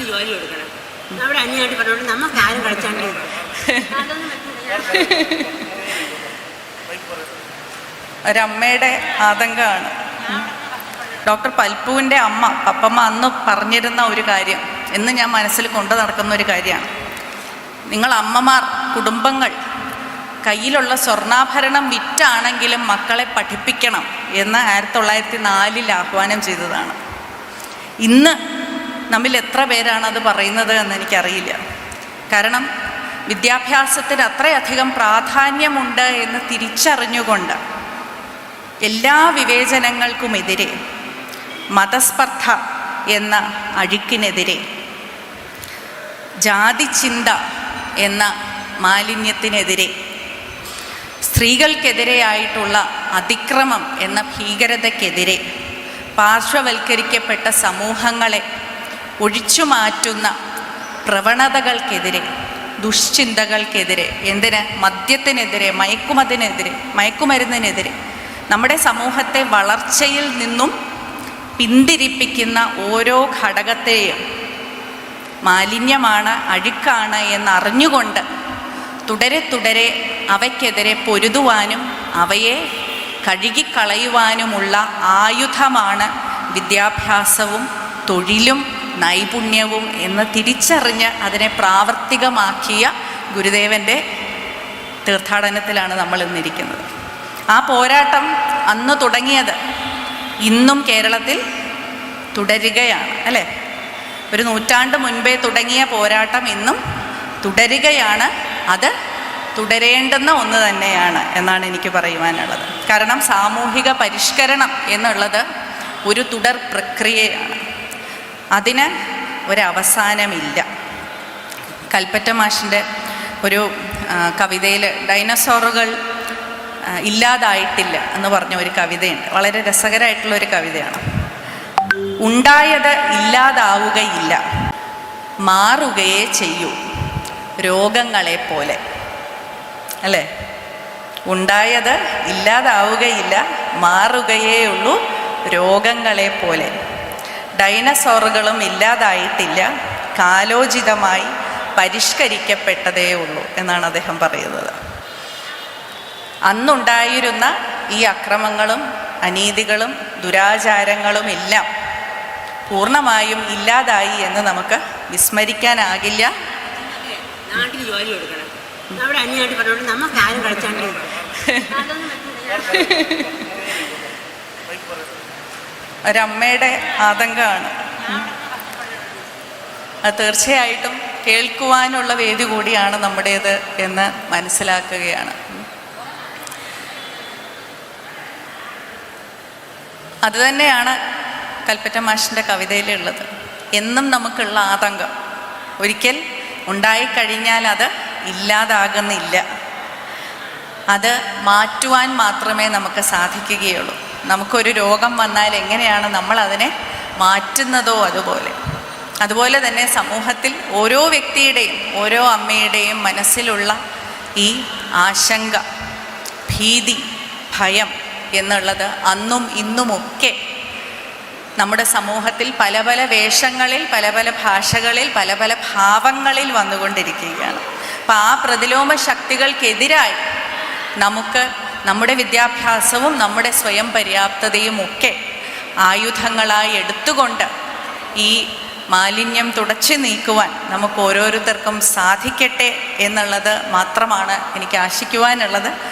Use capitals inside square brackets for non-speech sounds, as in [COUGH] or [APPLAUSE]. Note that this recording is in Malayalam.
നാട്ടിൽ ജോലി എടുക്കണം അവിടെ അന്യമായിട്ട് പറഞ്ഞോണ്ട് നമുക്ക് ആരും കളിച്ചാണ്ട് ഒരമ്മയുടെ ആതങ്കമാണ്. ഡോക്ടർ പൽപ്പുവിന്റെ അമ്മ പപ്പമ്മ അന്ന് പറഞ്ഞിരുന്ന ഒരു കാര്യം എന്ന് ഞാൻ മനസ്സിൽ കൊണ്ടു നടക്കുന്ന ഒരു കാര്യമാണ്. നിങ്ങൾ അമ്മമാർ കുടുംബങ്ങൾ കയ്യിലുള്ള സ്വർണാഭരണം വിറ്റാണെങ്കിലും മക്കളെ പഠിപ്പിക്കണം എന്ന് ആയിരത്തി തൊള്ളായിരത്തി നാലിൽ ആഹ്വാനം ചെയ്തതാണ്. ഇന്ന് നമ്മിൽ എത്ര പേരാണ് അത് പറയുന്നത് എന്ന് എനിക്കറിയില്ല. കാരണം വിദ്യാഭ്യാസത്തിന് അത്രയധികം പ്രാധാന്യമുണ്ട് എന്ന് തിരിച്ചറിഞ്ഞുകൊണ്ട് എല്ലാ വിവേചനങ്ങൾക്കുമെതിരെ മതസ്പർദ്ധ എന്ന അഴുക്കിനെതിരെ ജാതിചിന്ത എന്ന മാലിന്യത്തിനെതിരെ സ്ത്രീകൾക്കെതിരെയായിട്ടുള്ള അതിക്രമം എന്ന ഭീകരതയ്ക്കെതിരെ പാർശ്വവൽക്കരിക്കപ്പെട്ട സമൂഹങ്ങളെ ഒഴിച്ചു മാറ്റുന്ന പ്രവണതകൾക്കെതിരെ ദുഷ്ചിന്തകൾക്കെതിരെ എന്തിന്? മദ്യത്തിനെതിരെ മയക്കുമതിനെതിരെ മയക്കുമരുന്നിനെതിരെ നമ്മുടെ സമൂഹത്തെ വളർച്ചയിൽ നിന്നും പിന്തിരിപ്പിക്കുന്ന ഓരോ ഘടകത്തെയും മാലിന്യമാണ് അഴുക്കാണ് എന്നറിഞ്ഞുകൊണ്ട് തുടരെ തുടരെ അവയ്ക്കെതിരെ പൊരുതുവാനും അവയെ കഴുകിക്കളയുവാനുമുള്ള ആയുധമാണ് വിദ്യാഭ്യാസവും തൊഴിലും നൈപുണ്യവും എന്ന് തിരിച്ചറിഞ്ഞ് അതിനെ പ്രാവർത്തികമാക്കിയ ഗുരുദേവന്റെ തീർത്ഥാടനത്തിലാണ് നമ്മൾ ഇന്നിരിക്കുന്നത്. ആ പോരാട്ടം അന്ന് തുടങ്ങിയത് ഇന്നും കേരളത്തിൽ തുടരുകയാണ് അല്ലേ? ഒരു നൂറ്റാണ്ട് മുൻപേ തുടങ്ങിയ പോരാട്ടം ഇന്നും തുടരുകയാണ്. അത് തുടരേണ്ടുന്ന ഒന്ന് തന്നെയാണ് എന്നാണ് എനിക്ക് പറയുവാനുള്ളത്. കാരണം സാമൂഹിക പരിഷ്കരണം എന്നുള്ളത് ഒരു തുടർ പ്രക്രിയയാണ്. അതിന് ഒരവസാനമില്ല. കൽപ്പറ്റ മാഷിന്റെ ഒരു കവിതയിൽ ഡൈനസോറുകൾ ഇല്ലാതായിട്ടില്ല എന്ന് പറഞ്ഞ ഒരു കവിതയുണ്ട്. വളരെ രസകരമായിട്ടുള്ള ഒരു കവിതയാണ്. ഉണ്ടായത് ഇല്ലാതാവുകയില്ല മാറുകയേ ചെയ്യൂ രോഗങ്ങളെ പോലെ. അല്ലേ? ഉണ്ടായത് ഇല്ലാതാവുകയില്ല മാറുകയേ ഉള്ളൂ രോഗങ്ങളെ പോലെ. ഡൈനസോറുകളും ഇല്ലാതായിട്ടില്ല. കാലോചിതമായി പരിഷ്കരിക്കപ്പെട്ടതേ ഉള്ളൂ എന്നാണ് അദ്ദേഹം പറയുന്നത്. അന്നുണ്ടായിരുന്ന ഈ അക്രമങ്ങളും അനീതികളും ദുരാചാരങ്ങളും എല്ലാം പൂർണമായും ഇല്ലാതായി എന്ന് നമുക്ക് വിസ്മരിക്കാനാകില്ല. നാട്ടിൽ ജോലി എടുക്കണം അവിടെ അന്യമായിട്ട് പറഞ്ഞോണ്ട് നമുക്ക് ആരും കളിച്ചാണ്ട് [LAUGHS] അതൊന്നും പറ്റില്ല ഒരമ്മയുടെ ആതങ്കമാണ്. അത് തീർച്ചയായിട്ടും കേൾക്കുവാനുള്ള വേദി കൂടിയാണ് നമ്മുടേത് എന്ന് മനസ്സിലാക്കുകയാണ്. അതുതന്നെയാണ് കൽപ്പറ്റ മാഷിന്റെ കവിതയിലുള്ളത്. എന്നും നമുക്കുള്ള ആതങ്കം. ഒരിക്കൽ ഉണ്ടായിക്കഴിഞ്ഞാൽ അത് ഇല്ലാതാകുന്നില്ല. അത് മാറ്റുവാൻ മാത്രമേ നമുക്ക് സാധിക്കുകയുള്ളൂ. നമുക്കൊരു രോഗം വന്നാൽ എങ്ങനെയാണ് നമ്മൾ അതിനെ മാറ്റുന്നതോ അതുപോലെ. അതുപോലെ തന്നെ സമൂഹത്തിൽ ഓരോ വ്യക്തിയുടെയും ഓരോ അമ്മയുടെയും മനസ്സിലുള്ള ഈ ആശങ്ക ഭീതി ഭയം എന്നുള്ളത് അന്നും ഇന്നുമൊക്കെ നമ്മുടെ സമൂഹത്തിൽ പല പല വേഷങ്ങളിൽ പല പല ഭാഷകളിൽ പല പല ഭാവങ്ങളിൽ വന്നുകൊണ്ടിരിക്കുകയാണ്. അപ്പം ആ പ്രതിലോമ ശക്തികൾക്കെതിരായി നമുക്ക് നമ്മുടെ വിദ്യാഭ്യാസവും നമ്മുടെ സ്വയം പര്യാപ്തതയും ഒക്കെ ആയുധങ്ങളായി എടുത്തുകൊണ്ട് ഈ മാലിന്യം തുടച്ചു നീക്കുവാൻ നമുക്ക് ഓരോരുത്തർക്കും സാധിക്കട്ടെ എന്നുള്ളത് മാത്രമാണ് എനിക്ക് ആശിക്കുവാനുള്ളത്.